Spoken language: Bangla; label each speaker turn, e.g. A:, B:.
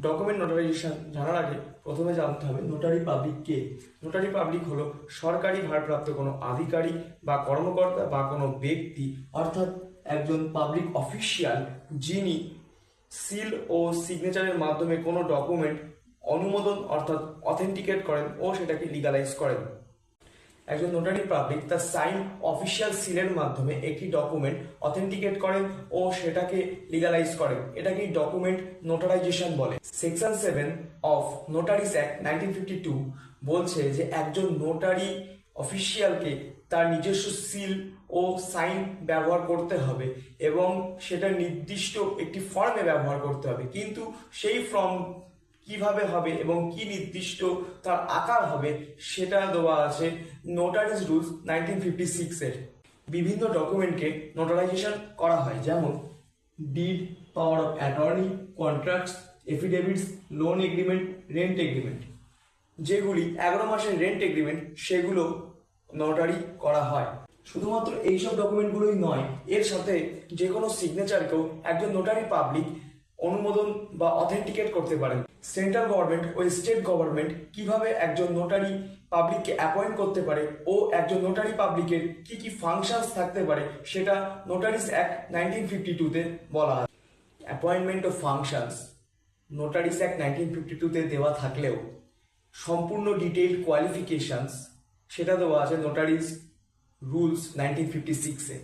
A: ডকুমেন্ট নোটারাইজেশন জানার আগে প্রথমে জানতে হবে নোটারি পাবলিক কে? নোটারি পাবলিক হলো সরকারি ভারপ্রাপ্ত কোনো আধিকারিক বা কর্মকর্তা বা কোনো ব্যক্তি, অর্থাৎ একজন পাবলিক অফিসিয়াল যিনি সিল ও সিগনেচারের মাধ্যমে কোনো ডকুমেন্ট অনুমোদন অর্থাৎ অথেন্টিকেট করেন ও সেটাকে লিগালাইজ করেন। একজন নোটারি পাবলিক তার সাইন অফিসিয়াল সিলের মাধ্যমে একটি ডকুমেন্ট অথেন্টিকেট করেন ও সেটাকে লিগালাইজ করে। এটাকে ডকুমেন্ট নোটারাইজেশন বলে। Section seven of notaries act nineteen fifty two বলছে যে একজন নোটারি অফিসিয়ালকে তার নিজস্ব সিল ও সাইন ব্যবহার করতে হবে এবং সেটা নির্দিষ্ট একটি ফর্মে ব্যবহার করতে হবে। কিন্তু সেই ফর্ম কীভাবে হবে এবং কি নির্দিষ্ট তার আকার হবে, সেটা দেওয়া আছে নোটারিজ রুলস নাইনটিন ফিফটি সিক্সের বিভিন্ন ডকুমেন্টকে নোটারাইজেশন করা হয়, যেমন deed power of attorney contracts affidavits loan agreement rent agreement যেগুলি এগারো মাসের রেন্ট এগ্রিমেন্ট সেগুলো নোটারি করা হয়। শুধুমাত্র এইসব ডকুমেন্টগুলোই নয়, এর সাথে যে কোনো সিগনেচারকেও একজন নোটারি পাবলিক অনুমোদন বা অথেন্টিকেট করতে পারেন। সেন্ট্রাল গভর্নমেন্ট ও স্টেট গভর্নমেন্ট কীভাবে একজন নোটারি পাবলিককে অ্যাপয়েন্ট করতে পারে ও একজন নোটারি পাবলিকের কি কি ফাংশনস থাকতে পারে সেটা নোটারিস অ্যাক্ট নাইনটিন ফিফটি টুতে বলা আছে। অ্যাপয়েন্টমেন্ট ও functions notaries act nineteen fifty টুতে দেওয়া থাকলেও সম্পূর্ণ ডিটেইল কোয়ালিফিকেশনস সেটা দেওয়া আছে নোটারিস রুলস নাইনটিন ফিফটি সিক্সে